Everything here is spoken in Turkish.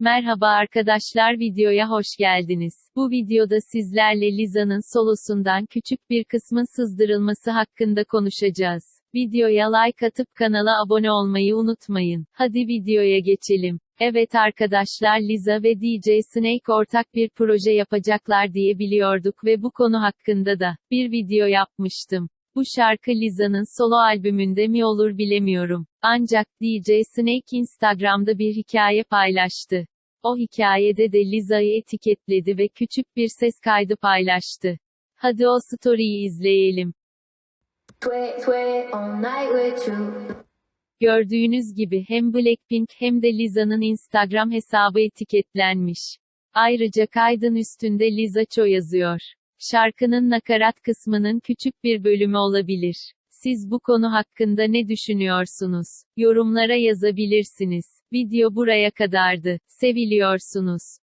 Merhaba arkadaşlar videoya hoş geldiniz. Bu videoda sizlerle Liza'nın solosundan küçük bir kısmın sızdırılması hakkında konuşacağız. Videoya like atıp kanala abone olmayı unutmayın. Hadi videoya geçelim. Evet arkadaşlar Liza ve DJ Snake ortak bir proje yapacaklar diye biliyorduk ve bu konu hakkında da bir video yapmıştım. Bu şarkı Liza'nın solo albümünde mi olur bilemiyorum. Ancak DJ Snake Instagram'da bir hikaye paylaştı. O hikayede de Liza'yı etiketledi ve küçük bir ses kaydı paylaştı. Hadi o story'yi izleyelim. Gördüğünüz gibi hem Blackpink hem de Liza'nın Instagram hesabı etiketlenmiş. Ayrıca kaydın üstünde Liza Cho yazıyor. Şarkının nakarat kısmının küçük bir bölümü olabilir. Siz bu konu hakkında ne düşünüyorsunuz? Yorumlara yazabilirsiniz. Video buraya kadardı. Seviliyorsunuz.